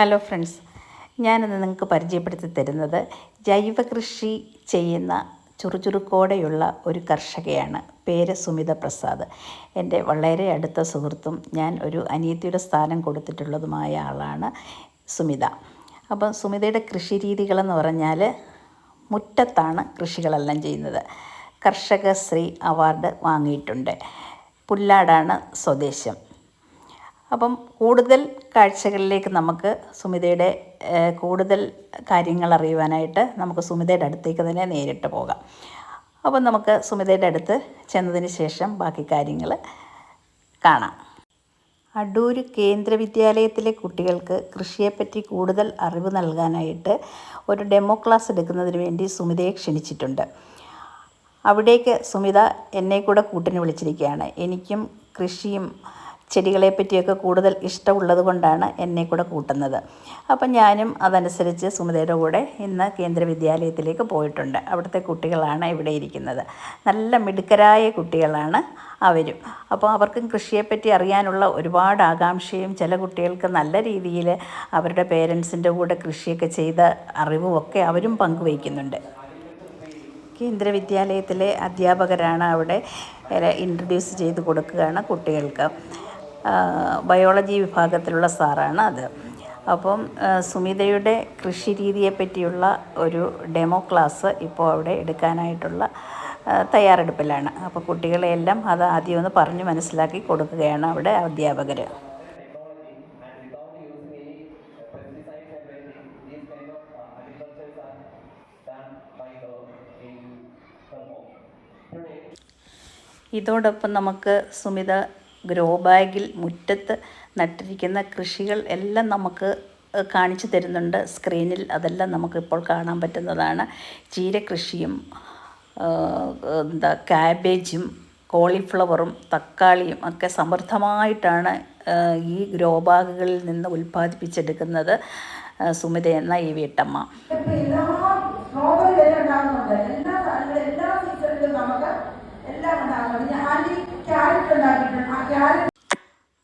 Hello friends ഞാനിന്ന് നിങ്ങൾക്ക് പരിചയപ്പെടുത്തി തരുന്നത് ജൈവ കൃഷി ചെയ്യുന്ന ചുറുചുറുക്കോടെയുള്ള ഒരു കർഷകയാണ്. പേര് സുമിത പ്രസാദ്. എന്റെ വളരെ അടുത്ത സുഹൃത്തും ഞാൻ ഒരു അനിയത്തിയുടെ സ്ഥാനം കൊടുത്തിട്ടുള്ളതുമായ ആളാണ് സുമിത. അപ്പം സുമിതയുടെ കൃഷി രീതികളെന്ന് പറഞ്ഞാൽ മുറ്റത്താണ് കൃഷികളെല്ലാം ചെയ്യുന്നത്. കർഷകശ്രീ അവാർഡ് വാങ്ങിയിട്ടുണ്ട്. പുല്ലാടാണ് സ്വദേശം. അപ്പം കൂടുതൽ കാഴ്ചകളിലേക്ക് നമുക്ക് സുമിതയുടെ കൂടുതൽ കാര്യങ്ങൾ അറിയുവാനായിട്ട് നമുക്ക് സുമിതയുടെ അടുത്തേക്ക് തന്നെ നേരിട്ട് പോകാം. അപ്പം നമുക്ക് സുമിതയുടെ അടുത്ത് ചെന്നതിന് ശേഷം ബാക്കി കാര്യങ്ങൾ കാണാം. അടൂര് കേന്ദ്ര വിദ്യാലയത്തിലെ കുട്ടികൾക്ക് കൃഷിയെപ്പറ്റി കൂടുതൽ അറിവ് നൽകാനായിട്ട് ഒരു ഡെമോ ക്ലാസ് എടുക്കുന്നതിന് വേണ്ടി സുമിതയെ ക്ഷണിച്ചിട്ടുണ്ട്. അവിടേക്ക് സുമിത എന്നെ കൂടെ കൂട്ടിന് വിളിച്ചിരിക്കുകയാണ്. എനിക്കും കൃഷിയും ചെടികളെ പറ്റിയൊക്കെ കൂടുതൽ ഇഷ്ടമുള്ളത് കൊണ്ടാണ് എന്നെ കൂടെ കൂട്ടുന്നത്. അപ്പം ഞാനും അതനുസരിച്ച് സുമിതയുടെ കൂടെ ഇന്ന് കേന്ദ്ര വിദ്യാലയത്തിലേക്ക് പോയിട്ടുണ്ട്. അവിടുത്തെ കുട്ടികളാണ് ഇവിടെ ഇരിക്കുന്നത്. നല്ല മിടുക്കരായ കുട്ടികളാണ് അവരും. അപ്പോൾ അവർക്കും കൃഷിയെപ്പറ്റി അറിയാനുള്ള ഒരുപാട് ആകാംക്ഷയും ചില കുട്ടികൾക്ക് നല്ല രീതിയിൽ അവരുടെ പേരൻസിന്റെ കൂടെ കൃഷിയൊക്കെ ചെയ്ത അറിവും ഒക്കെ അവരും പങ്കുവയ്ക്കുന്നുണ്ട്. കേന്ദ്ര വിദ്യാലയത്തിലെ അധ്യാപകരാണ് അവിടെ ഇൻട്രൊഡ്യൂസ് ചെയ്ത് കൊടുക്കുകയാണ് കുട്ടികൾക്ക്. ബയോളജി വിഭാഗത്തിലുള്ള സാറാണ് അത്. അപ്പം സുമിതയുടെ കൃഷി രീതിയെ പറ്റിയുള്ള ഒരു ഡെമോ ക്ലാസ് ഇപ്പോൾ അവിടെ എടുക്കാനായിട്ടുള്ള തയ്യാറെടുപ്പിലാണ്. അപ്പോൾ കുട്ടികളെയെല്ലാം അത് ആദ്യം ഒന്ന് പറഞ്ഞ് മനസ്സിലാക്കി കൊടുക്കുകയാണ് അവിടെ അധ്യാപകർ ഇതോടൊപ്പം നമുക്ക് സുമിത ഗ്രോ ബാഗിൽ മുറ്റത്ത് നട്ടിരിക്കുന്ന കൃഷികൾ എല്ലാം നമുക്ക് കാണിച്ചു തരുന്നുണ്ട്. സ്ക്രീനിൽ അതെല്ലാം നമുക്കിപ്പോൾ കാണാൻ പറ്റുന്നതാണ്. ചീരകൃഷിയും എന്താ കാബേജും കോളിഫ്ലവറും തക്കാളിയും ഒക്കെ സമൃദ്ധമായിട്ടാണ് ഈ ഗ്രോ ബാഗുകളിൽ നിന്ന് ഉൽപ്പാദിപ്പിച്ചെടുക്കുന്നത് സുമിത എന്ന ഈ വീട്ടമ്മ.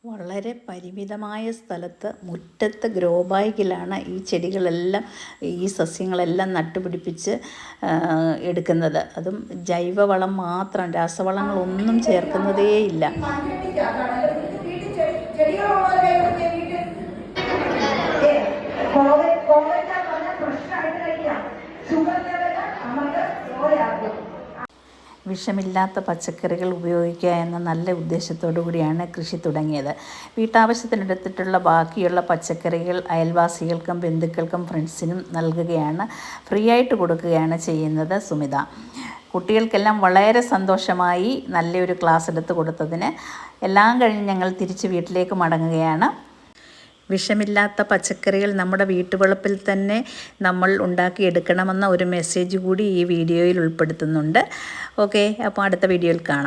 വളരെ പരിമിതമായ സ്ഥലത്ത് മുറ്റത്ത് ഗ്രോ ബാഗിലാണ് ഈ ചെടികളെല്ലാം ഈ സസ്യങ്ങളെല്ലാം നട്ടുപിടിപ്പിച്ച് എടുക്കുന്നത്. അതും ജൈവവളം മാത്രം രാസവളങ്ങളൊന്നും ചേർക്കുന്നതേയില്ല. വിഷമില്ലാത്ത പച്ചക്കറികൾ ഉപയോഗിക്കുക എന്ന നല്ല ഉദ്ദേശത്തോടു കൂടിയാണ് കൃഷി തുടങ്ങിയത്. വീട്ടാവശ്യത്തിനെടുത്തിട്ടുള്ള ബാക്കിയുള്ള പച്ചക്കറികൾ അയൽവാസികൾക്കും ബന്ധുക്കൾക്കും ഫ്രണ്ട്സിനും നൽകുകയാണ്. ഫ്രീ ആയിട്ട് കൊടുക്കുകയാണ് ചെയ്യുന്നത് സുമിത. കുട്ടികൾക്കെല്ലാം വളരെ സന്തോഷമായി നല്ലൊരു ക്ലാസ് എടുത്ത് കൊടുത്തതിന്. എല്ലാം കഴിഞ്ഞ് ഞങ്ങൾ തിരിച്ച് വീട്ടിലേക്ക് മടങ്ങുകയാണ്. വിഷമില്ലാത്ത പച്ചക്കറികൾ നമ്മുടെ വീട്ടുവളപ്പിൽ തന്നെ നമ്മൾ ഉണ്ടാക്കിയെടുക്കണമെന്ന ഒരു മെസ്സേജ് കൂടി ഈ വീഡിയോയിൽ ഉൾപ്പെടുത്തുന്നുണ്ട്. ഓക്കെ അപ്പോൾ അടുത്ത വീഡിയോയിൽ കാണാം.